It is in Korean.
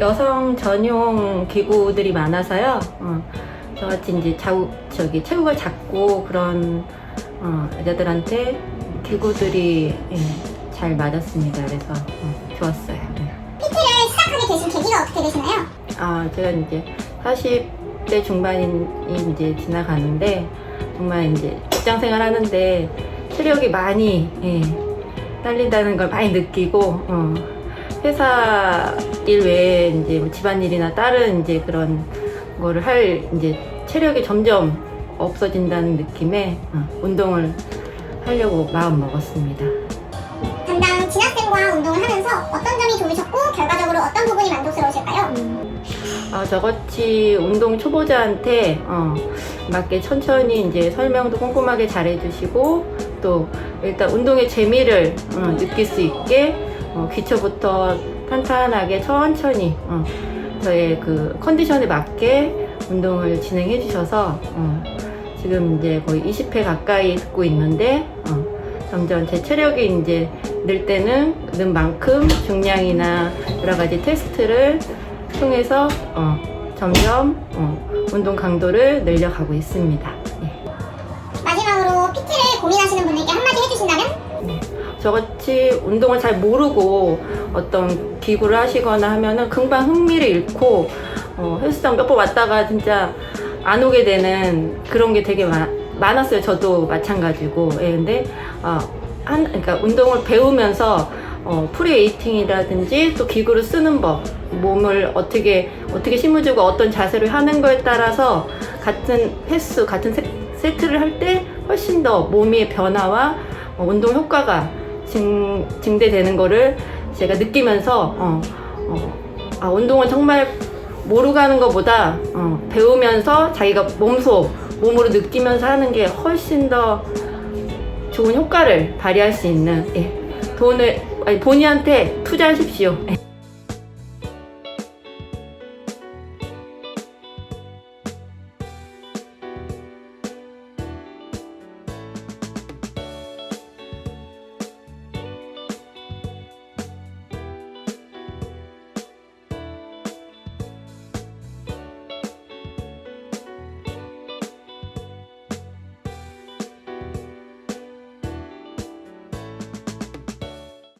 여성 전용 기구들이 많아서요. 어, 저같이 이제 자우, 저기 체구가 작고 그런 어, 여자들한테 기구들이 예, 잘 맞았습니다. 그래서 어, 좋았어요. 네. PT를 시작하게 되신 계기가 어떻게 되시나요? 아, 제가 이제 40대 중반이 이제 지나가는데 정말 이제 직장 생활 하는데 체력이 많이 예, 딸린다는 걸 많이 느끼고 어, 회사 일 외에 이제 뭐 집안일이나 다른 이제 그런 거를 할 이제 체력이 점점 없어진다는 느낌에 어, 운동을 하려고 마음 먹었습니다. 담당 진학생과 운동을 하면서 어떤 점이 좋으셨고 결과적으로 어떤 부분이 만족스러우실까요? 어, 저같이 운동 초보자한테 어, 맞게 천천히 이제 설명도 꼼꼼하게 잘해주시고 또 일단 운동의 재미를 어, 느낄 수 있게 어, 기초부터 탄탄하게 천천히 어, 저의 그 컨디션에 맞게 운동을 진행해 주셔서 어, 지금 이제 거의 20회 가까이 듣고 있는데 어, 점점 제 체력이 이제 늘 때는 는 만큼 중량이나 여러 가지 테스트를 통해서 어, 점점 어, 운동 강도를 늘려가고 있습니다. 저같이 운동을 잘 모르고 어떤 기구를 하시거나 하면은 금방 흥미를 잃고 어, 헬스장 몇 번 왔다가 진짜 안 오게 되는 그런 게 되게 많, 많았어요. 저도 마찬가지고. 예, 근데 어, 한 그러니까 운동을 배우면서 어, 프리웨이팅이라든지 또 기구를 쓰는 법, 몸을 어떻게 어떻게 힘을 주고 어떤 자세를 하는 거에 따라서 같은 횟수, 같은 세, 세트를 할 때 훨씬 더 몸의 변화와 어, 운동 효과가 증, 증대되는 거를 제가 느끼면서 어, 어, 아, 운동은 정말 모르고 하는 것보다 어, 배우면서 자기가 몸소 몸으로 느끼면서 하는 게 훨씬 더 좋은 효과를 발휘할 수 있는 예, 돈을 아니, 본인한테 투자하십시오. 예.